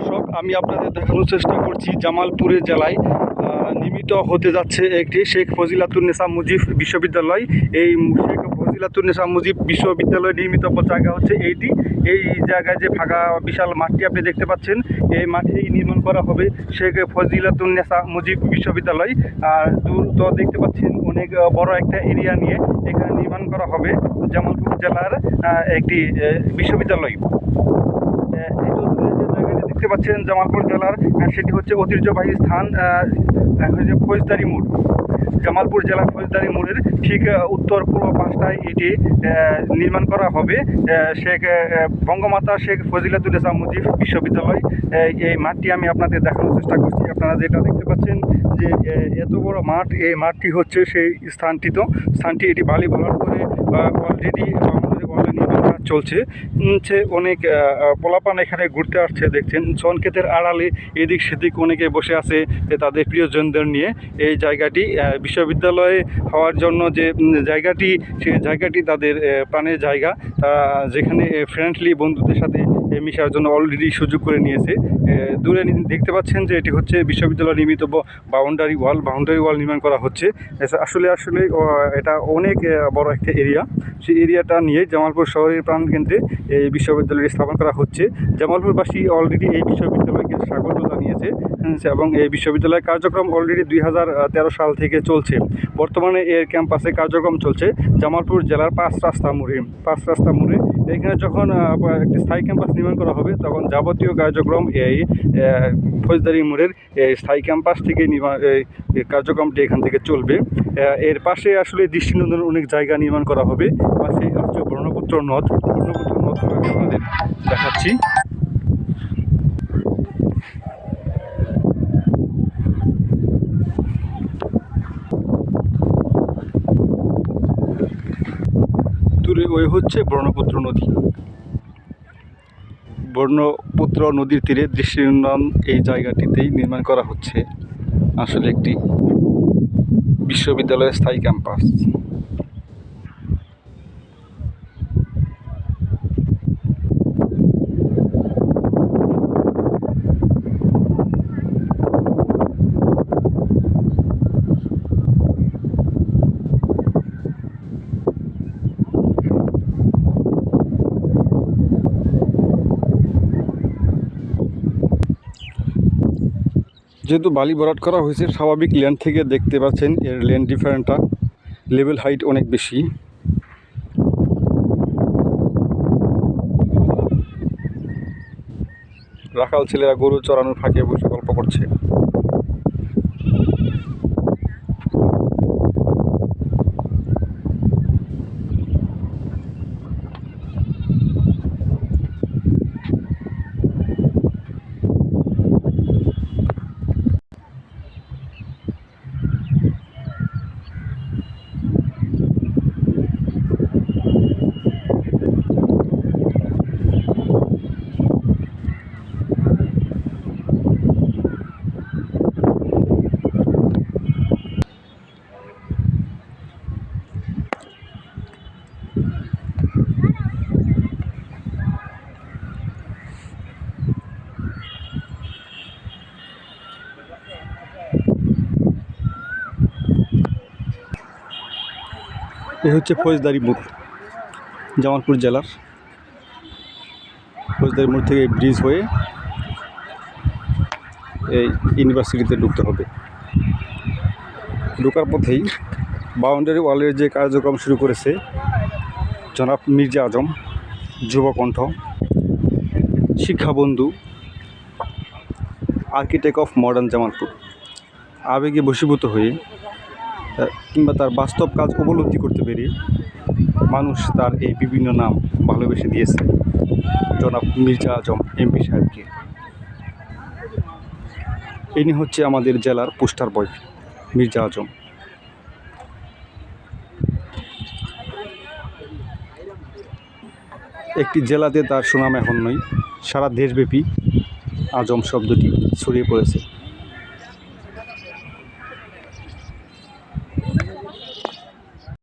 দর্শক, আমি আপনাদের দেখানোর চেষ্টা করছি জামালপুরের জেলায় নির্মিত হতে যাচ্ছে একটি শেখ ফজিলাতুন্নেসা মুজিব বিশ্ববিদ্যালয়। এই শেখ ফজিলাতুন্নেসা মুজিব বিশ্ববিদ্যালয় নির্মিত জায়গা হচ্ছে এইটি। এই জায়গায় যে ফাঁকা বিশাল মাঠটি আপনি দেখতে পাচ্ছেন, এই মাঠেই নির্মাণ করা হবে শেখ ফজিলাতুন্নেসা মুজিব বিশ্ববিদ্যালয়। আর দূর তো দেখতে পাচ্ছেন অনেক বড় একটা এরিয়া নিয়ে এখানে নির্মাণ করা হবে জামালপুর জেলার একটি বিশ্ববিদ্যালয়। এই তো দেখতে পাচ্ছেন জামালপুর জেলার সেটি হচ্ছে ঐতিহ্যবাহী স্থান হচ্ছে ফৌজদারি মোড়। জামালপুর জেলার ফৌজদারি মোড়ের ঠিক উত্তর পূর্ব পাশটায় এটি নির্মাণ করা হবে। শেখ বঙ্গমাতা শেখ ফজিলাতুন্নেসা মুজিব বিশ্ববিদ্যালয় এই- মাঠটি আমি আপনাদের দেখানোর চেষ্টা করছি। আপনারা যেটা দেখতে পাচ্ছেন যে এত বড় মাঠ, এই মাঠটি হচ্ছে সেই স্থানটি তো স্থানটি এটি বালি ভরাট করে অলরেডি অলরেডি নির্মাণ কাজ চলছে। উম, অনেক পোলাপান এখানে ঘুরতে আসছে দেখছেন। সনক্ষেতের আড়ালে এদিক সেদিক অনেকে বসে আছে তাদের প্রিয়জনদের নিয়ে। এই জায়গাটি বিশ্ববিদ্যালয়ে হওয়ার জন্য যে জায়গাটি সেই জায়গাটি তাদের প্রাণের জায়গা। তারা যেখানে ফ্রেন্ডলি বন্ধুদের সাথে মিশার জন্য অলরেডি সুযোগ করে নিয়েছে। দূরে দেখতে পাচ্ছেন যে এটি হচ্ছে বিশ্ববিদ্যালয় নির্মিত বাউন্ডারি ওয়াল বাউন্ডারি ওয়াল নির্মাণ করা হচ্ছে। আসলে আসলে এটা অনেক বড় একটা এরিয়া সেই এরিয়াটা নিয়ে জামালপুর শহরের প্রাণকেন্দ্রে এই বিশ্ববিদ্যালয় স্থাপন করা হচ্ছে। জামালপুরবাসী অলরেডি এই বিশ্ববিদ্যালয়কে স্বাগত জানিয়েছে এবং এই বিশ্ববিদ্যালয়ের কার্যক্রম অলরেডি দুই হাজার তেরো সাল থেকে চলছে। বর্তমানে এর ক্যাম্পাসে কার্যক্রম চলছে জামালপুর জেলার পাঁচ রাস্তা মোড়ে। পাঁচ রাস্তা মোড়ে। এখানে যখন একটি স্থায়ী ক্যাম্পাস নির্মাণ করা হবে, তখন যাবতীয় কার্যক্রম এই ফৌজদারি মোড়ের স্থায়ী ক্যাম্পাস থেকে নির্মাণ কার্যক্রমটি এখান থেকে চলবে। এর পাশে আসলে দৃষ্টিনন্দন অনেক জায়গা নির্মাণ করা হবে। পাশে হচ্ছে ব্রহ্মপুত্র নদ। ব্রহ্মপুত্র নদ আপনাদের দেখাচ্ছি। দূরে ওই হচ্ছে ব্রহ্মপুত্র নদী। ব্রহ্মপুত্র নদীর তীরে দৃষ্টিনন্দন এই জায়গাটিতেই নির্মাণ করা হচ্ছে। আসলে একটি বিশ্ববিদ্যালয়ের স্থায়ী ক্যাম্পাস। যেহেতু বালি ভরাট করা হয়েছে, স্বাভাবিক লেন থেকে দেখতে পাচ্ছেন, এর লেন ডিফারেন্টটা, লেভেল হাইট অনেক বেশি। রাখাল ছেলেরা গরু চড়ানোর ফাঁকে বসে গল্প করছে। এ হচ্ছে ফৌজদারি মোড়, জামালপুর জেলার ফৌজদারি মোড় থেকে ব্রিজ হয়ে এই ইউনিভার্সিটিতে ঢুকতে হবে। ঢোকার পথেই বাউন্ডারি ওয়ালের যে কার্যক্রম শুরু করেছে জনাব মির্জা আজম যুবকণ্ঠ শিক্ষাবন্ধু আর্কিটেক্ট অফ মডার্ন জামালপুর। আবেগে বশীভূত হয়ে কিংবা তার বাস্তব কাজ উপলব্ধি করতে পেরে মানুষ তার এই বিভিন্ন নাম ভালোবেসে দিয়েছে। জনাব মির্জা আজম এমপি সাহেবকে। ইনি হচ্ছে আমাদের জেলার পোস্টার বয়, মির্জা আজম। একটি জেলাতে তার সুনাম এখন নয় সারা দেশব্যাপী আজম শব্দটি ছড়িয়ে পড়েছে।